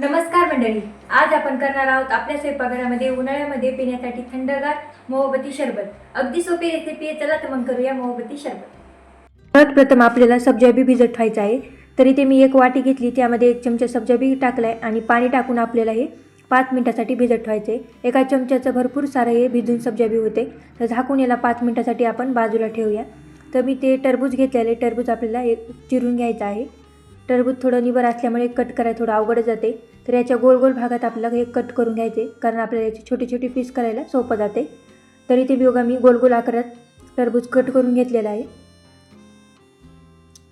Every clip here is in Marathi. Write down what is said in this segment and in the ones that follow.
नमस्कार मंडळी. आज आपण करणार आहोत आपल्या स्वयंपाकघरामध्ये उन्हाळ्यामध्ये पिण्यासाठी थंडगार मोहबती शरबत. अगदी सोपी रेसिपी आहे. चला तर मग करूया मोहबती शरबत. सर्वात प्रथम आपल्याला सब्जा बी भिजत ठेवायचं आहे. तरी ते मी एक वाटी घेतली. त्यामध्ये एक चमचा सब्जा बी टाकला आहे आणि पाणी टाकून आपल्याला हे पाच मिनिटासाठी भिजत ठेवायचं आहे एका चमच्याचं भरपूर सारं हे भिजून सब्जा बी होते. तर झाकून याला पाच मिनिटासाठी आपण बाजूला ठेवूया. तर मी ते टरबूज घेतलेले टरबूज आपल्याला एक चिरून घ्यायचं आहे. टरबूज थोडं निबर असल्यामुळे कट करायला थोडं अवघड जाते. तर याच्या गोल गोल भागात आपल्याला हे कट करून घ्यायचे कारण आपल्याला याची छोटी छोटी पीस करायला सोपं जाते. तरी ते बघा मी गोल गोल आकारात टरबूज कट करून घेतलेला आहे.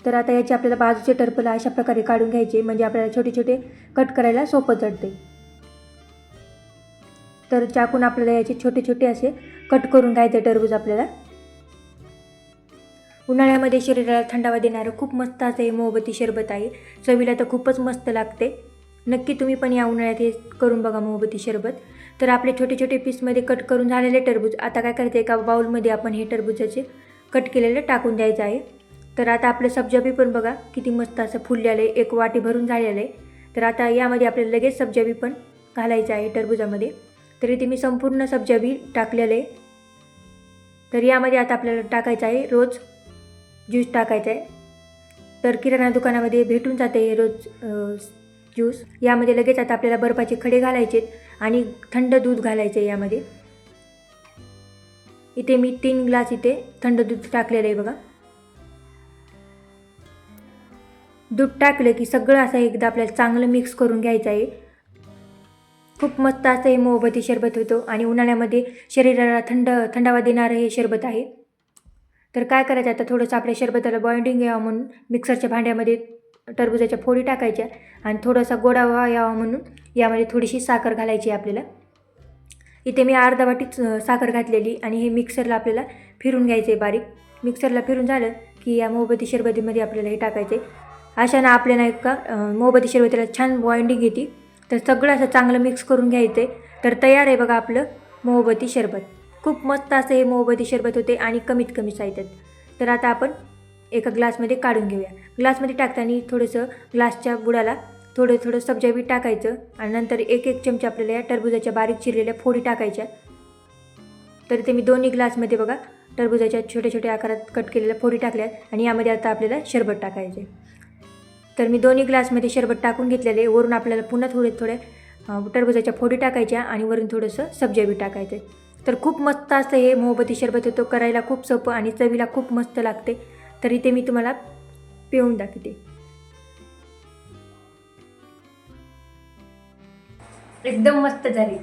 तर आता याचे आपल्याला बाजूचे टरपलं अशा प्रकारे काढून घ्यायचे म्हणजे आपल्याला छोटे छोटे कट करायला सोपं जडते तर चाकून आपल्याला याचे छोटे छोटे असे कट करून घ्यायचे टरबूज आपल्याला. उन्हाळ्यामध्ये शरीराला थंडावा देणारं खूप मस्त असं हे मोहबती शरबत आहे. चवीला तर खूपच मस्त लागते. नक्की तुम्ही पण या उन्हाळ्यात हे करून बघा मोहबती शरबत. तर आपले छोटे छोटे पीसमध्ये कट करून झालेले टरबूज. आता काय करायचं एका बाउलमध्ये आपण हे टरबूजाचे कट केलेले टाकून द्यायचं आहे. तर आता आपलं सब्जाबी पण बघा किती मस्त असं फुललेलं आहे. एक वाटी भरून झालेलं आहे. तर आता यामध्ये आपल्याला लगेच सब्जाबी पण घालायचं आहे टरबुजामध्ये. तर इथे मी संपूर्ण सब्जाबी टाकलेलं आहे. तर यामध्ये आता आपल्याला टाकायचं आहे रोज ज्यूस टाकायचा आहे तर किराणा दुकानामध्ये भेटून जाते हे रोज ज्यूस. यामध्ये लगेच आता आपल्याला बर्फाचे खडे घालायचे आणि थंड दूध घालायचं आहे यामध्ये. इथे मी तीन ग्लास इथे थंड दूध टाकलेलं आहे बघा. दूध टाकलं की सगळं असं एकदा आपल्याला चांगलं मिक्स करून घ्यायचं आहे. खूप मस्त असं हे मोहबती शरबत होतो आणि उन्हाळ्यामध्ये शरीराला थंड थंडावा देणारं हे शरबत आहे. तर काय करायचं? आता थोडंसं आपल्या शरबताला बॉइंडिंग यावं म्हणून मिक्सरच्या भांड्यामध्ये टरबुजाच्या फोडी टाकायच्या आणि थोडासा गोडावा यावा म्हणून यामध्ये थोडीशी साखर घालायची आपल्याला. इथे मी अर्धा वाटीच साखर घातलेली आणि हे मिक्सरला आपल्याला फिरून घ्यायचं आहे बारीक. मिक्सरला फिरून झालं की या मोहबती शरबतीमध्ये आपल्याला हे टाकायचं आहे अशानं आपल्याला एक का मोहबती शरबतीला छान बॉइंडिंग येते. तर सगळं असं चांगलं मिक्स करून घ्यायचं आहे तर तयार आहे बघा आपलं मोहबती शरबत. खूप मस्त असं हे मोहबती शरबत होते आणि कमीत कमी साहित्यात. तर आता आपण एका ग्लासमध्ये काढून घेऊया. ग्लासमध्ये टाकताना थोडंसं ग्लासच्या बुडाला थोडं थोडं सब्जा बी टाकायचं आणि नंतर एक एक चमचा आपल्याला या टरबुजाच्या बारीक चिरलेल्या फोडी टाकायच्या. तर ते मी दोन्ही ग्लासमध्ये बघा टरबुजाच्या छोट्या छोट्या आकारात कट केलेल्या फोडी टाकल्यात आणि यामध्ये आता आपल्याला शरबत टाकायचे तर मी दोन्ही ग्लासमध्ये शरबत टाकून घेतलेले. वरून आपल्याला पुन्हा थोडे थोडे टरबुजाच्या फोडी टाकायच्या आणि वरून थोडंसं सब्जा बी टाकायचं तर खूप मस्त असं हे मोहबती शरबत होतो करायला खूप सोपं आणि चवीला खूप मस्त लागते. तरी ते मी तुम्हाला पिऊन दाखवते. एकदम मस्त झाली.